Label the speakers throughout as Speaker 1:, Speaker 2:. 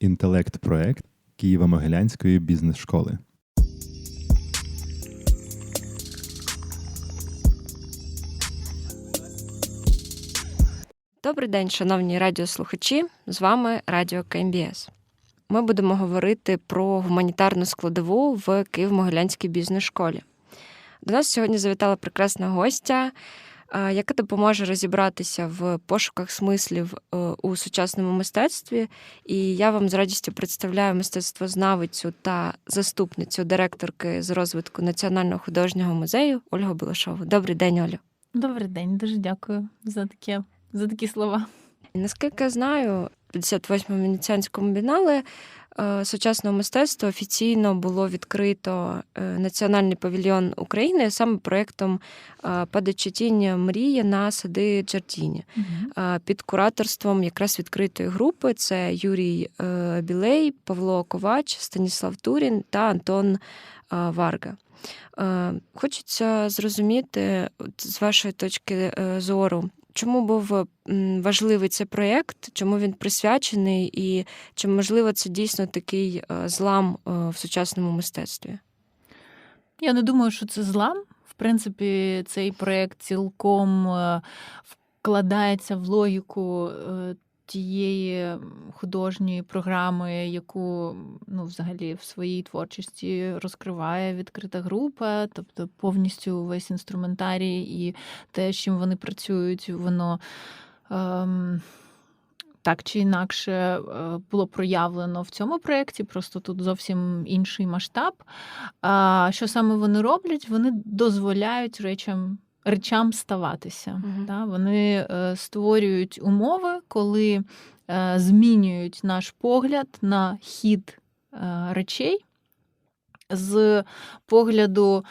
Speaker 1: інтелект-проект Києво-Могилянської бізнес-школи.
Speaker 2: Добрий день, шановні радіослухачі. З вами Радіо КМБС. Ми будемо говорити про гуманітарну складову в Києво-Могилянській бізнес-школі. До нас сьогодні завітала прекрасна гостя, яка допоможе розібратися в пошуках смислів е, у сучасному мистецтві. І я вам з радістю представляю мистецтвознавицю та заступницю директорки з розвитку Національного художнього музею Ольгу Білошову. Добрий день, Олю.
Speaker 3: Добрий день, дуже дякую за таке, за такі слова.
Speaker 2: Наскільки я знаю, в 58-му венеціанському бінале сучасного мистецтва офіційно було відкрито е, Національний павільйон України саме проєктом е, «Падачетіння мрії на сади Джардіні е, під кураторством якраз відкритої групи. Це Юрій е, Білей, Павло Ковач, Станіслав Турін та Антон е, Варга. Е, Хочеться зрозуміти з вашої точки е, зору, чому був важливий цей проєкт, чому він присвячений, і чи можливо це дійсно такий е, злам е, в сучасному мистецтві?
Speaker 3: Я не думаю, що це злам. В принципі, цей проєкт цілком е, вкладається в логіку е, тієї художньої програми, яку ну, взагалі в своїй творчості розкриває відкрита група, тобто повністю весь інструментарій і те, з чим вони працюють, воно. Ем, так чи інакше е, було проявлено в цьому проєкті, просто тут зовсім інший масштаб. А що саме вони роблять? Вони дозволяють речам. Речам ставатися.
Speaker 2: Мгм.
Speaker 3: Да? Вони е, створюють умови, коли е, змінюють наш погляд на хід е, речей з погляду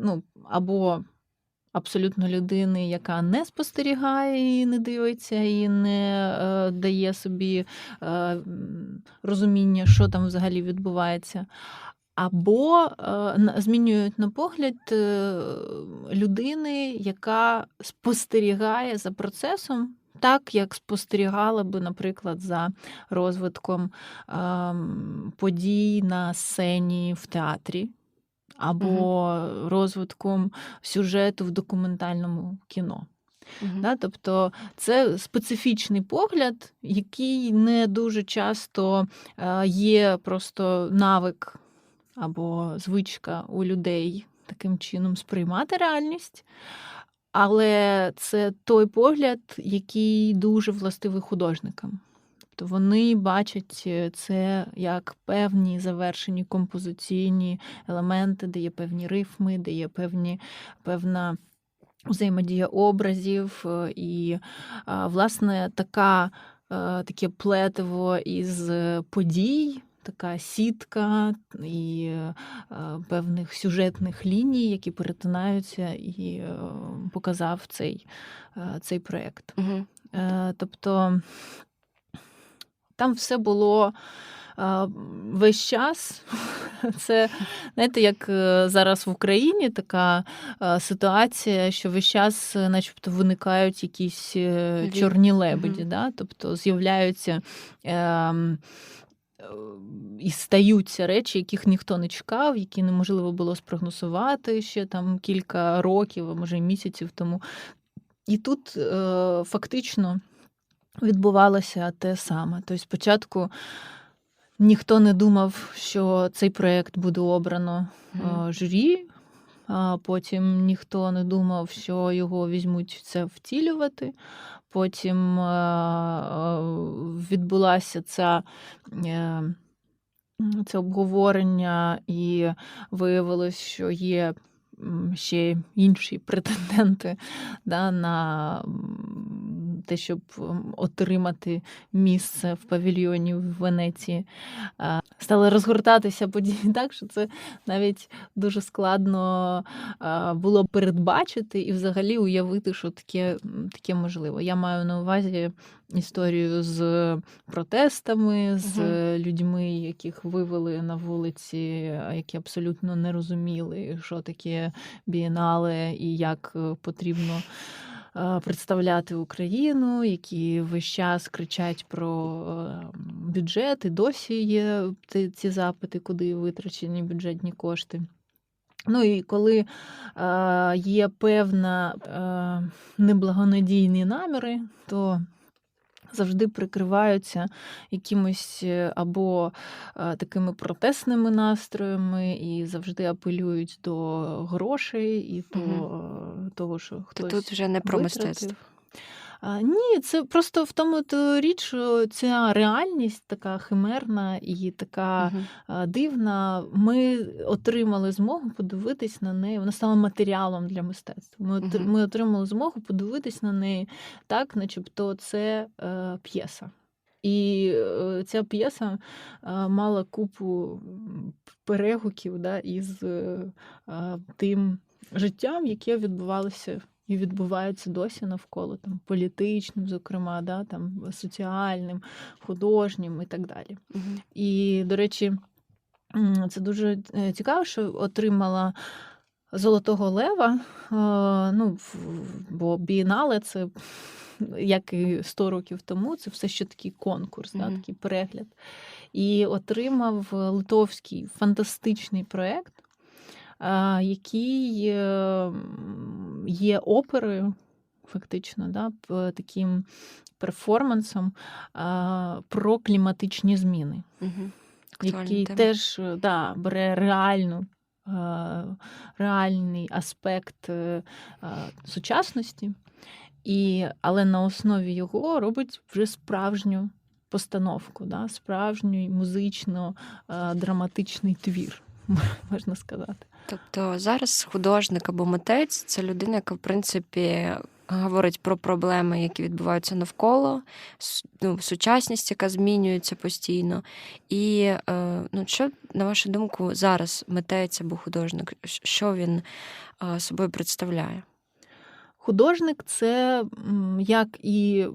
Speaker 3: ну, або абсолютно людини, яка не спостерігає і не дивиться, і не дає собі розуміння, що там взагалі відбувається. Або е, змінюють на погляд е, людини, яка спостерігає за процесом, так як спостерігала би, наприклад, за розвитком ем, подій на сцені в театрі, або розвитком сюжету в документальному кіно.
Speaker 2: Мгм.
Speaker 3: Да? Тобто це специфічний погляд, який не дуже часто е, є просто навик або звичка у людей таким чином сприймати реальність. Але це той погляд, який дуже властивий художникам. Тобто вони бачать е, це як певні завершені композиційні елементи, де є певні рифми, де є певні, певна взаємодія образів. е, І, власне, така, е, таке плетиво із е, подій, така сітка і е, певних сюжетних ліній, які перетинаються, і е, показав цей, е, цей проєкт. Е, Тобто там все було е, весь час. Це, знаєте, як е, зараз в Україні така е, ситуація, що весь час, е, начебто, виникають якісь е, чорні лебеді, да? тобто з'являються. е, І стаються речі, яких ніхто не чекав, які неможливо було спрогнозувати ще там кілька років, а може місяців тому. І тут е, фактично відбувалося те саме. Тобто, спочатку ніхто не думав, що цей проєкт буде обрано е, журі, а потім ніхто не думав, що його візьмуть це втілювати. Потім е, е, відбулася ця. е, Це обговорення, і виявилось, що є ще інші претенденти да, на те, щоб отримати місце в павільйоні в Венеції. Стали розгортатися події так, що це навіть дуже складно було передбачити і взагалі уявити, що таке, таке можливо. Я маю на увазі історію з протестами, з
Speaker 2: Мгм.
Speaker 3: людьми, яких вивели на вулиці, які абсолютно не розуміли, що таке бієнале і як е, потрібно представляти Україну, які весь час кричать про е, бюджет, і досі є ці, запити, куди витрачені бюджетні кошти. Ну і коли є певна е, неблагонадійні наміри, то завжди прикриваються якимось е, або е, такими протестними настроями, і завжди апелюють до грошей і до угу. того, що
Speaker 2: То
Speaker 3: хтось
Speaker 2: тут вже не про
Speaker 3: витратив.
Speaker 2: мистецтво.
Speaker 3: А, ні, це просто в тому то річ, що ця реальність така химерна і така а, дивна. Ми отримали змогу подивитись на неї. Вона стала матеріалом для мистецтва. Ми,
Speaker 2: Мгм.
Speaker 3: ми отримали змогу подивитись на неї так, начебто це е, п'єса. І е, ця п'єса мала купу перегуків да, із е, тим життям, яке відбувалося і відбувається досі навколо там політичним, зокрема, да, там соціальним, художнім і так далі.
Speaker 2: Мгм.
Speaker 3: І, до речі, це дуже е, цікаво, що отримала Золотого Лева. е, Ну, бо Бієнале це. Як і 100 років тому, це все ще такий конкурс, да, такий перегляд. І отримав литовський фантастичний проєкт, який е, є оперою, фактично, да, таким перформансом про кліматичні зміни.
Speaker 2: Актуальна
Speaker 3: який
Speaker 2: тема.
Speaker 3: теж да, бере реальну. Реальний аспект е, сучасності, і, але на основі його робить вже справжню постановку, да, справжній музично-драматичний твір, можна сказати.
Speaker 2: Тобто зараз художник або митець це людина, яка в принципі говорить про проблеми, які відбуваються навколо, ну, сучасність, яка змінюється постійно. І е, ну, що, на вашу думку, зараз митець або художник, що він е, собою представляє?
Speaker 3: Художник це як і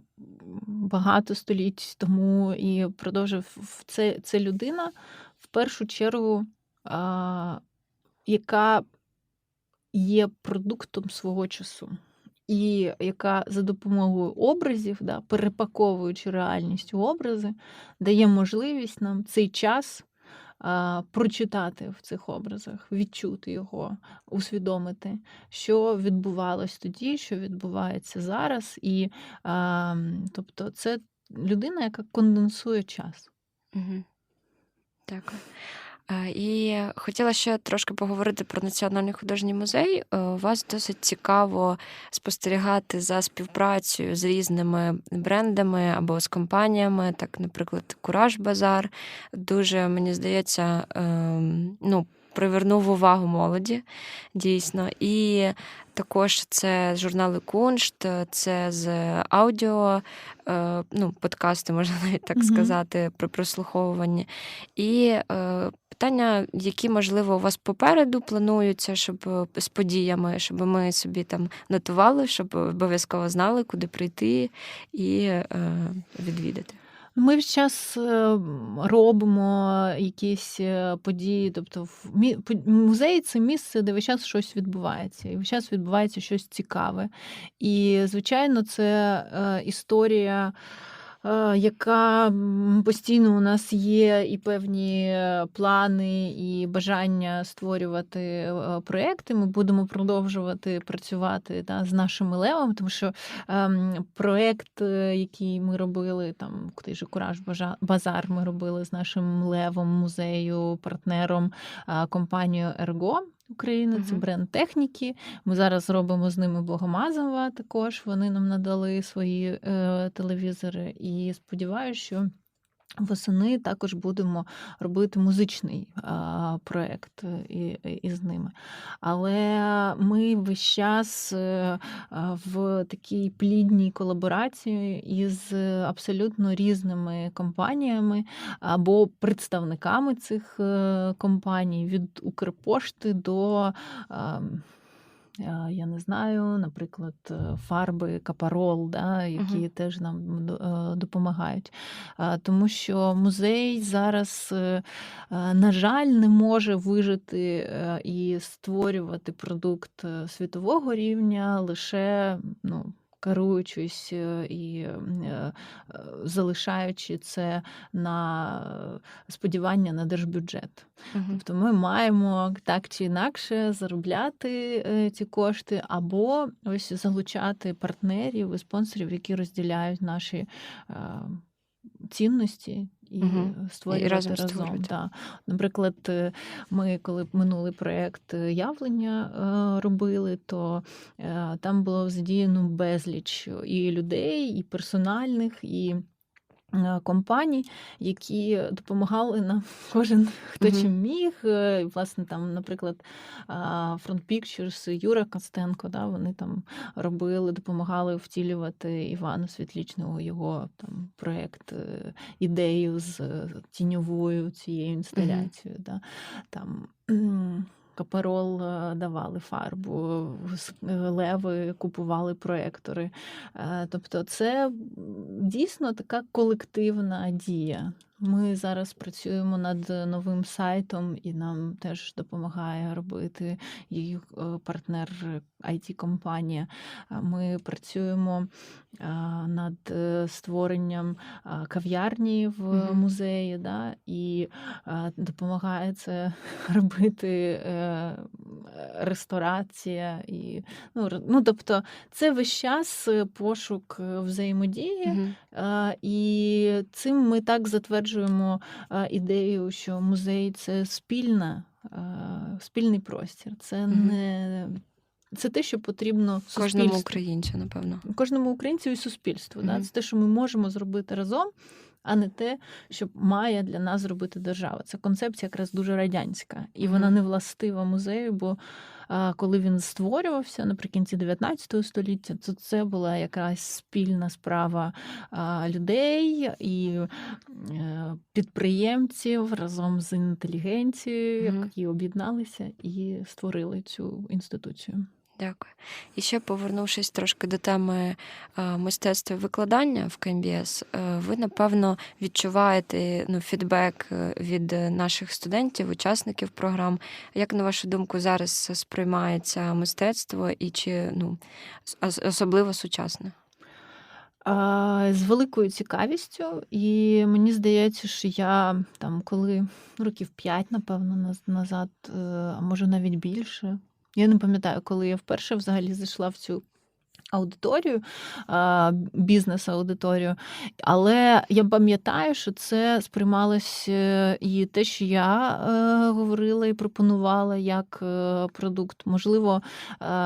Speaker 3: багато століть тому, і продовжив це, це людина в першу чергу, яка є продуктом свого часу. І яка за допомогою образів, да, перепаковуючи реальність у образи, дає можливість нам цей час прочитати в цих образах, відчути його, усвідомити, що відбувалось тоді, що відбувається зараз. І, а, тобто, це людина, яка конденсує час.
Speaker 2: Угу. Дякую. Е, І хотіла ще трошки поговорити про Національний художній музей. Е, У вас досить цікаво спостерігати за співпрацею з різними брендами або з компаніями, так, наприклад, Кураж Базар. Дуже, мені здається, ем, ну, привернув увагу молоді, дійсно. І також це журнали Куншт, це з аудіо, е, ну, подкасти, можна навіть так сказати, про прослуховування. І е, питання, які, можливо, у вас попереду плануються, щоб е, з подіями, щоб ми собі там нотували, щоб обов'язково знали, куди прийти і е, відвідати.
Speaker 3: Ми весь час е, робимо якісь е, події. Тобто, в музей це місце, де весь час щось відбувається, і весь час відбувається щось цікаве. І, звичайно, це історія. Яка постійно у нас є і певні е, плани, і бажання створювати проекти. Ми будемо продовжувати працювати та, з нашими левами, тому що ем, проект, е, який ми робили, там той же Кураж Базар, ми робили з нашим левом музею, партнером компанією Ерго. України, це бренд техніки. Ми зараз робимо з ними Богомазова також. Вони нам надали свої е, телевізори. І сподіваюся, що восени також будемо робити музичний а, проект е, із ними. Але ми весь час е, в такій плідній колаборації із абсолютно різними компаніями або представниками цих е, компаній від Укрпошти до. е, Я не знаю, наприклад, е, фарби Капарол, да, які
Speaker 2: Мгм.
Speaker 3: теж нам е, допомагають. Тому що музей зараз, е, на жаль, не може вижити і створювати продукт світового рівня лише ну, керуючись е, і е, е, залишаючи це на сподівання на держбюджет.
Speaker 2: Угу.
Speaker 3: Тобто ми маємо так чи інакше заробляти ці кошти, або ось залучати партнерів і спонсорів, які розділяють наші цінності. І
Speaker 2: угу.
Speaker 3: створювати
Speaker 2: разом
Speaker 3: разом.
Speaker 2: створювати.
Speaker 3: Да. Наприклад, е, ми, коли минулий проєкт е, явлення е, робили, то е, там було задіяно безліч і людей, і персональних, і е, компаній, які допомагали нам кожен хто
Speaker 2: Мгм.
Speaker 3: чим міг. Е, Власне, там, наприклад, а, Front Pictures, Юра Костенко, да, вони там робили, допомагали втілювати Івану Світлічного його там проєкт, е, ідею з е, тіньовою цією інсталяцією. Да. Там, Каперол е, давали фарбу, е, леви купували проектори. Е, Тобто, це дійсно така колективна дія. Ми зараз працюємо над новим сайтом, і нам теж допомагає робити її е, партнер it компанія Ми працюємо е, над е, створенням е, кав'ярні в музеї, да, і е, допомагає це робити е, ресторація. І, ну, ну, тобто, це весь час е, пошук е, взаємодії. Е, І цим ми так затверджуємо ідею, що музей це спільна, спільний простір. Це
Speaker 2: Мгм.
Speaker 3: не це те, що потрібно
Speaker 2: Кожному
Speaker 3: суспільству.
Speaker 2: українцю, напевно.
Speaker 3: кожному українцю і суспільству. Да?
Speaker 2: Мгм.
Speaker 3: Це те, що ми можемо зробити разом, а не те, що має для нас зробити держава. Це концепція якраз дуже радянська, і вона не властива музею, бо а, коли він створювався наприкінці 19 століття, то це була якась спільна справа а, людей і е, підприємців разом з інтелігенцією, які об'єдналися і створили цю інституцію.
Speaker 2: Дякую. І ще повернувшись трошки до теми е, мистецтва викладання в КМБС, е, ви напевно відчуваєте ну, фідбек е, від наших студентів, учасників програм. Як на вашу думку, зараз сприймається мистецтво і чи ну особливо сучасне?
Speaker 3: З великою цікавістю, і мені здається, що я там, коли років 5, напевно, наз- назад, а може навіть більше. Я не пам'ятаю, коли я вперше взагалі зайшла в цю аудиторію, бізнес-аудиторію. Але я пам'ятаю, що це сприймалось е, і те, що я е, говорила і пропонувала як е, продукт. Можливо,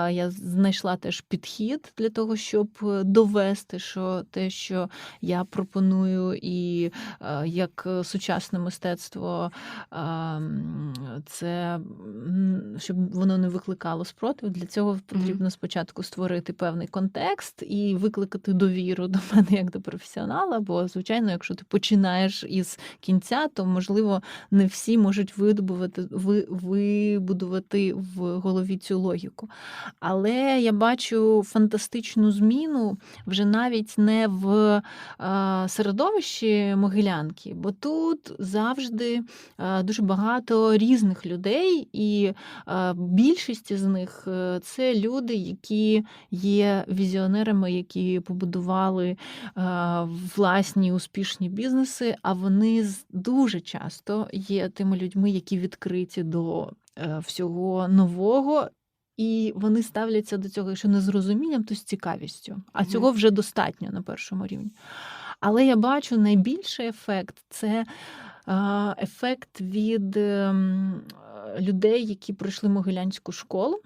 Speaker 3: я знайшла теж підхід для того, щоб довести, що те, що я пропоную, і як сучасне мистецтво, це щоб воно не викликало спротив. Для цього потрібно спочатку створити певний контекст і викликати довіру до мене як до професіонала. Бо, звичайно, якщо ти починаєш із кінця, то можливо не всі можуть видобувати вибудувати в голові цю логіку. Але я бачу фантастичну зміну вже навіть не в середовищі Могилянки, бо тут завжди дуже багато різних людей, і більшість з них е, це люди, які є візіонерами, які побудували е, власні успішні бізнеси, а вони дуже часто є тими людьми, які відкриті до е, всього нового. І вони ставляться до цього, якщо не з розумінням, то з цікавістю. А цього вже достатньо на першому рівні. Але я бачу найбільший ефект це е, ефект від ем, людей, які пройшли Могилянську школу.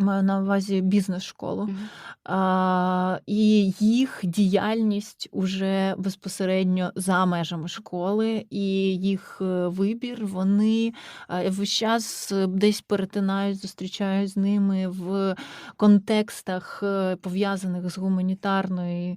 Speaker 3: Маю на увазі бізнес-школу.
Speaker 2: Мгм.
Speaker 3: А, і їх діяльність уже безпосередньо за межами школи, і їх е, вибір вони е, весь час е, десь перетинають, зустрічають з ними в контекстах, пов'язаних з гуманітарною,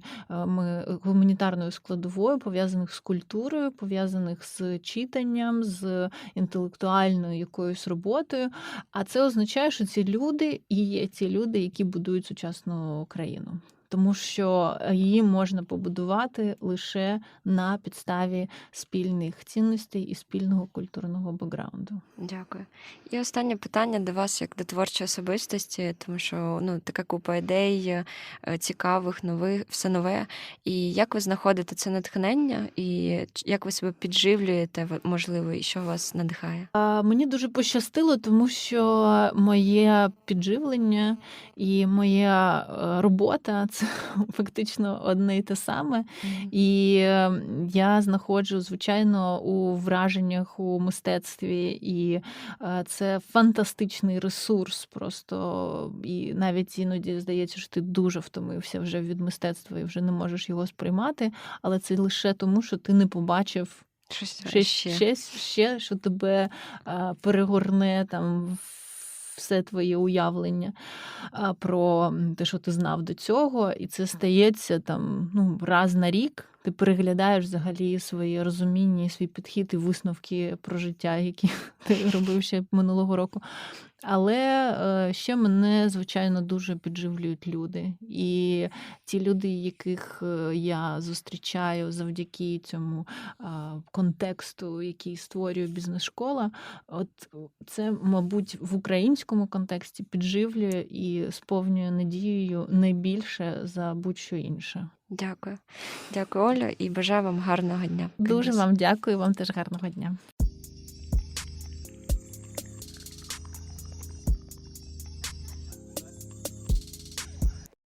Speaker 3: гуманітарною складовою, пов'язаних з культурою, пов'язаних з читанням, з інтелектуальною якоюсь роботою. А це означає, що ці люди і є ті люди, які будують сучасну країну. Тому що її можна побудувати лише на підставі спільних цінностей і спільного культурного бекграунду.
Speaker 2: Дякую. І останнє питання до вас як до творчої особистості, тому що ну така купа ідей е, цікавих, нових, все нове. І як ви знаходите це натхнення, і як ви себе підживлюєте, можливо, і що вас надихає?
Speaker 3: А, Мені дуже пощастило, тому що моє підживлення і моя е, робота це фактично одне і те саме. І е, я знаходжу, звичайно, у враженнях у мистецтві, і е, це фантастичний ресурс. Просто і навіть іноді здається, що ти дуже втомився вже від мистецтва і вже не можеш його сприймати. Але це лише тому, що ти не побачив
Speaker 2: Щось
Speaker 3: ще,
Speaker 2: ще.
Speaker 3: ще, що тебе а, перегорне там все твоє уявлення про те, що ти знав до цього, і це стається там ну, раз на рік. Ти переглядаєш взагалі своє розуміння, свій підхід і висновки про життя, які ти робив ще минулого року. Але е, ще мене, звичайно, дуже підживлюють люди. І ті люди, яких е, я зустрічаю завдяки цьому контексту, який створює бізнес-школа, от це, мабуть, в українському контексті підживлює і сповнює надією найбільше за будь-що інше.
Speaker 2: Дякую. Дякую, Оля, і бажаю вам гарного дня.
Speaker 3: Дуже вам дякую, вам теж гарного дня.